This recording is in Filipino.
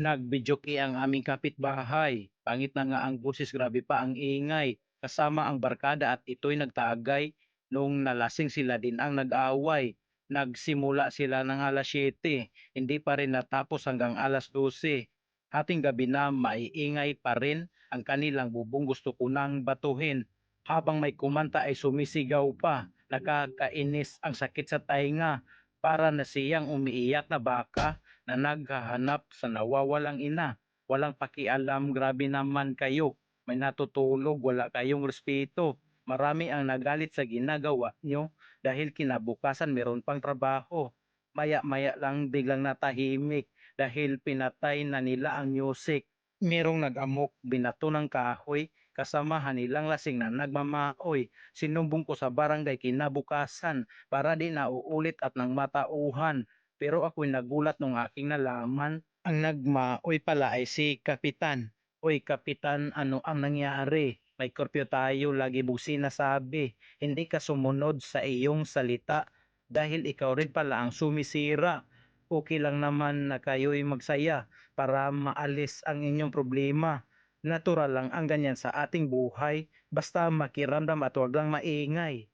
Nag-videoke ang aming kapitbahay. Pangit na nga ang boses, grabe pa ang ingay. Kasama ang barkada at ito'y nagtaagay. Nung nalasing sila din ang nag-away. Nagsimula sila ng alas 7. Hindi pa rin natapos hanggang alas 12. Hating gabi na maiingay pa rin ang kanilang bubong gusto ko nang batuhin. Habang may kumanta ay sumisigaw pa. Nakakainis ang sakit sa tainga. Para na siyang umiiyak na baka na naghahanap sa nawawalang ina. Walang pakialam, grabe naman kayo. May natutulog, wala kayong respeto. Marami ang nagalit sa ginagawa nyo dahil kinabukasan meron pang trabaho. Maya-maya lang biglang natahimik dahil pinatay na nila ang music. Merong nag-amok, binato ng kahoy, kasamahan nilang lasing na nagmamaoy. Sinumbong ko sa barangay kinabukasan para di nauulit at nang matauhan. Pero ako'y nagulat nung aking nalaman. Ang nagmaoy pala ay si Kapitan. Oy Kapitan, ano ang nangyari? May korpyo tayo, lagi mong sinasabi. Hindi ka sumunod sa iyong salita dahil ikaw rin pala ang sumisira. Okay lang naman na kayo'y magsaya para maalis ang inyong problema. Natural lang ang ganyan sa ating buhay, basta makiramdam at huwag lang maingay.